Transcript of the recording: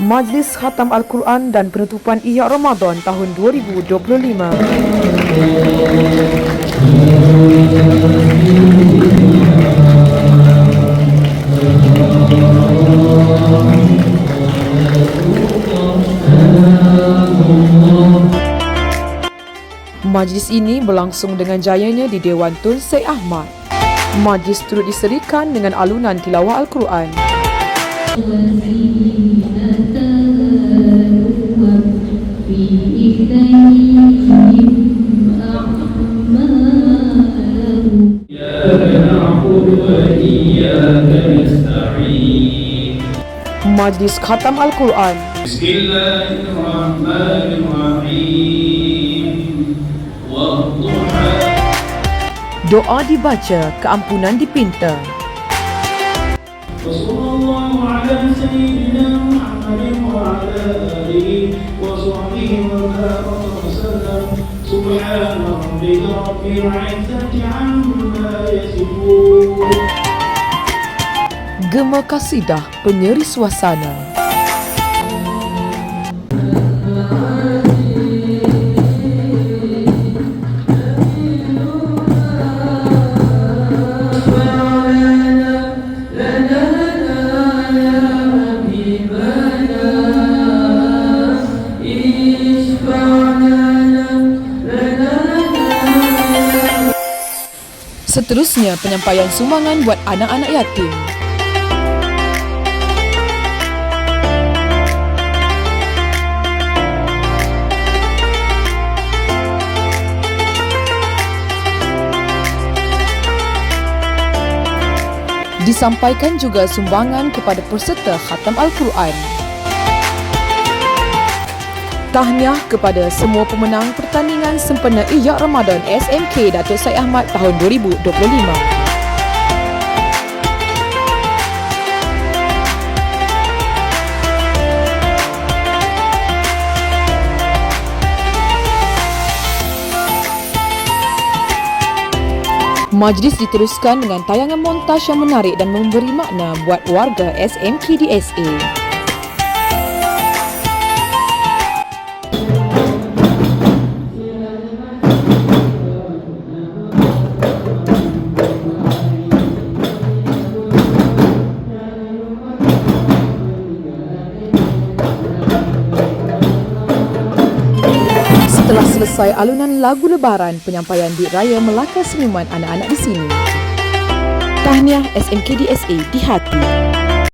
Majlis Khatam Al-Quran dan penutupan Ihya Ramadan tahun 2025. Majlis ini berlangsung dengan jayanya di Dewan Tun Syed Ahmad. Majlis turut diserikan dengan alunan tilawah Al-Quran. Majlis Khatam Al-Quran. Doa dibaca, keampunan dipinta. وصلى الله على سيدنا محمد وعلى آله وصحبه وبارك وسلم سبحان ربك رب العزة عما يصفون Gema kasidah penyeri suasana. Seterusnya penyampaian sumbangan buat anak-anak yatim. Disampaikan juga sumbangan kepada peserta khatam Al-Quran. Tahniah kepada semua pemenang pertandingan sempena Iyak Ramadan SMK Datuk Syed Ahmad tahun 2025. Majlis diteruskan dengan tayangan montaj yang menarik dan memberi makna buat warga SMK selesai alunan lagu lebaran, penyampaian di raya Melaka Senyuman anak-anak di sini. Tahniah SMK DSA di hati.